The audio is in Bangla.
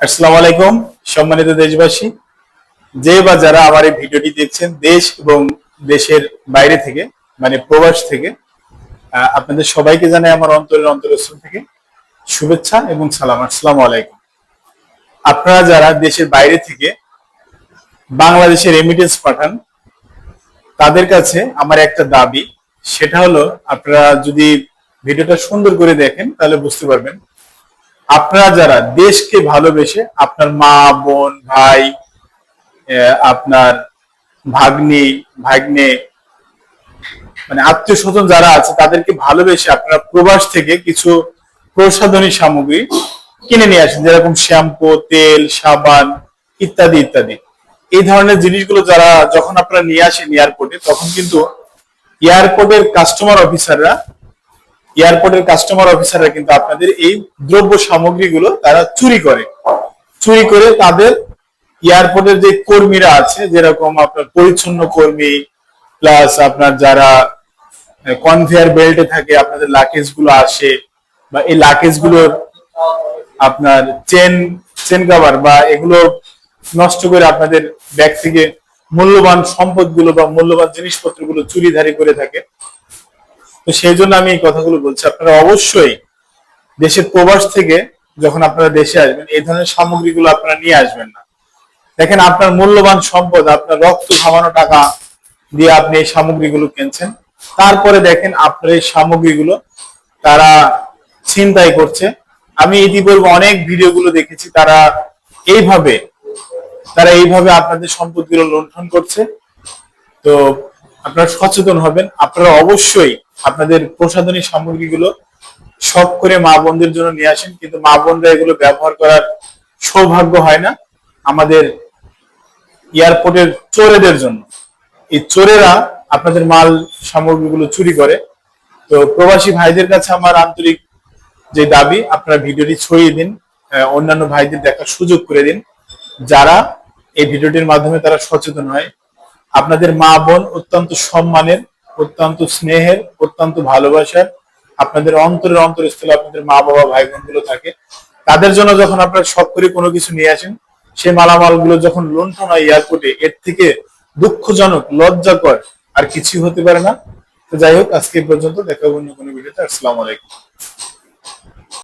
আসসালামু আলাইকুম, সম্মানিত দেশবাসী। যে বা যারা আমার এই ভিডিওটি দেখছেন, দেশ এবং দেশের বাইরে থেকে মানে প্রবাস থেকে আপনাদের সবাইকে জানাই আমার অন্তরের অন্তরস্থল থেকে শুভেচ্ছা এবং সালাম। আসসালামু আলাইকুম। আপনারা যারা দেশের বাইরে থেকে বাংলাদেশের রেমিটেন্স পাঠান, তাদের কাছে আমার একটা দাবি, সেটা হলো, আপনারা যদি ভিডিওটা সুন্দর করে দেখেন, তাহলে বুঝতে পারবেন আপনারা যারা দেশকে ভালোবেসে আপনার মা, বোন, ভাই আপনার ভাগ্নি, ভাগ্নে মানে আত্মীয় স্বজন যারা আছে, তাদেরকে ভালোবেসে আপনারা প্রবাস থেকে কিছু প্রসাধনী সামগ্রী কিনে নিয়ে আসেন, যেরকম শ্যাম্পু, তেল, সাবান ইত্যাদি ইত্যাদি। এই ধরনের জিনিসগুলো যারা যখন আপনারা নিয়ে আসেন এয়ারপোর্টে তখন কিন্তু এয়ারপোর্টের কাস্টমার অফিসাররা এয়ারপোর্টের কাস্টমার অফিসাররা কিন্তু আপনাদের এই দ্রব্য সামগ্রীগুলো তারা চুরি করে। চুরি করে তাদের এয়ারপোর্টের যে কর্মীরা আছে, যেরকম আপনার পরিচ্ছন্ন কর্মী, প্লাস আপনার যারা কনভেয়ার বেল্টে থাকে, আপনাদের লাকেজগুলো আসে, বা এই লাকেজগুলোর আপনার চেন চেন কাভার বা এগুলো নষ্ট করে আপনাদের ব্যাগ থেকে মূল্যবান সম্পদগুলো বা মূল্যবান জিনিসপত্রগুলো চুরিধারি করে থাকে। তো সেই জন্য আমি এই কথাগুলো বলছি। আপনারা অবশ্যই দেশের প্রবাস থেকে যখন আপনারা দেশে আসবেন, এই ধরনের সামগ্রীগুলো আপনারা নিয়ে আসবেন না। দেখেন, আপনার মূল্যবান সম্পদ, আপনার রক্ত ঘামানো টাকা দিয়ে আপনি এই সামগ্রীগুলো কিনছেন। তারপরে দেখেন, আপনার এই সামগ্রীগুলো তারা ছিনতাই করছে। আমি ইতিপূর্বে অনেক ভিডিওগুলো দেখেছি, তারা এইভাবে তারা এইভাবে আপনাদের সম্পদগুলো লুণ্ঠন করছে। তো আপনারা সচেতন হবেন। আপনারা অবশ্যই আপনাদের প্রসাধনী সামগ্রীগুলো শখ করে মা বোনদের জন্য নিয়ে আসেন, কিন্তু মা বোনরা এগুলো ব্যবহার করার সৌভাগ্য হয় না আমাদের এয়ারপোর্টের চোরেদের জন্য। এই চোরেরা আপনাদের মাল সামগ্রীগুলো চুরি করে। তো প্রবাসী ভাইদের কাছে আমার আন্তরিক যে দাবি, আপনারা ভিডিওটি ছড়িয়ে দিন অন্যান্য ভাইদের দেখার সুযোগ করে দিন। যারা এই ভিডিওটির মাধ্যমে তারা সচেতন হয় আপনাদের মা বোন অত্যন্ত সম্মানের, অত্যন্ত স্নেহের, অত্যন্ত ভালোবাসার, আপনাদের অন্তরের অন্তরস্থলে আপনাদের মা বাবা, ভাই বোনগুলো থাকে। তাদের জন্য যখন আপনারা শখ করে কোনো কিছু নিয়ে আসেন, সেই মালামালগুলো যখন লুণ্ঠন হয় এয়ারপোর্টে, এর থেকে দুঃখজনক, লজ্জাকর আর কিছু হতে পারে না। তো যাই হোক, আজকে পর্যন্ত দেখা অন্য কোনো ভিডিওতে। আসসালামু আলাইকুম।